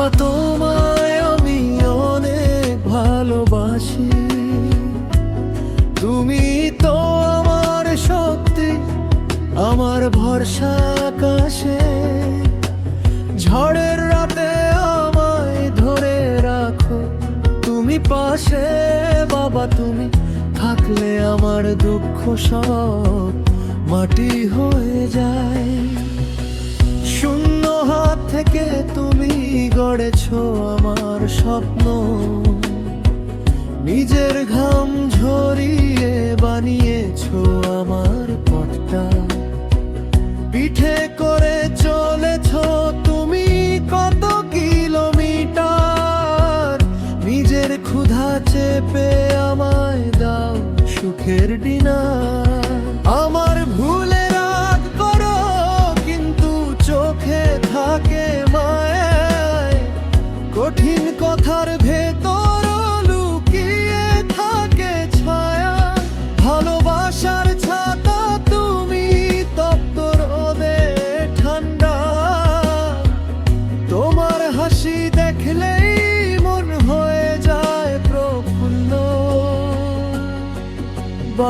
বাবা তোমায় আমি অনেক ভালোবাসি। তুমি তো আমার শক্তি আমার ভরসা কাশে ঝড়ের রাতে আমায় ধরে রাখো। তুমি পাশে, বাবা, তুমি থাকলে আমার দুঃখ সব মাটি হয়ে যায়। থেকে তুমি গড়েছ আমার স্বপ্ন। নিজের ঘাম ঝরিয়ে বানিয়েছো আমার পথটা। পিঠে করে চলেছ তুমি কত কিলোমিটার? নিজের ক্ষুধা চেপে আমায় দাও সুখের ডিনার।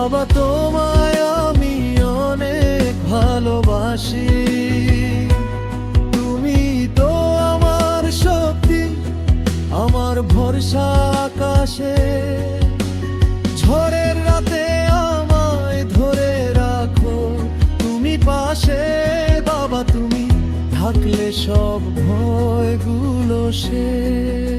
বাবা তোমায় আমি অনেক ভালোবাসি। তুমি তো আমার শক্তি, আমার ভরসা আকাশে। ঝড়ের রাতে আমায় ধরে রাখো। তুমি পাশে বাবা, তুমি থাকলে সব ভয়গুলো শেষ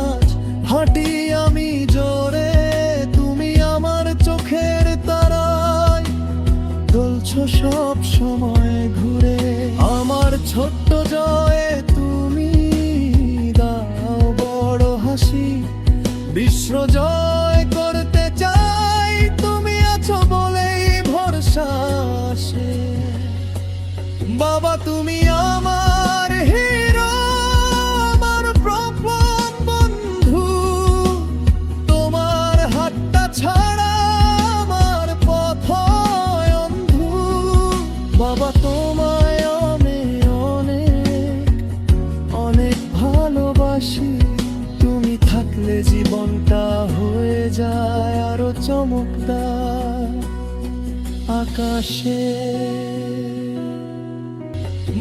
আজ হাঁটি আমি জোরে, তুমি আমার চোখের তারায়। চলছো সব সময় ঘুরে, আমার ছোট্ট জয়ে তুমি দাও বড় হাসি। বিশ্ব জয় করতে চাই, তুমি আছো বলেই ভরসা বাবা, তুমি আমার চমকদার আকাশে।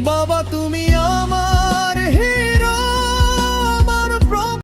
বাবা তুমি আমার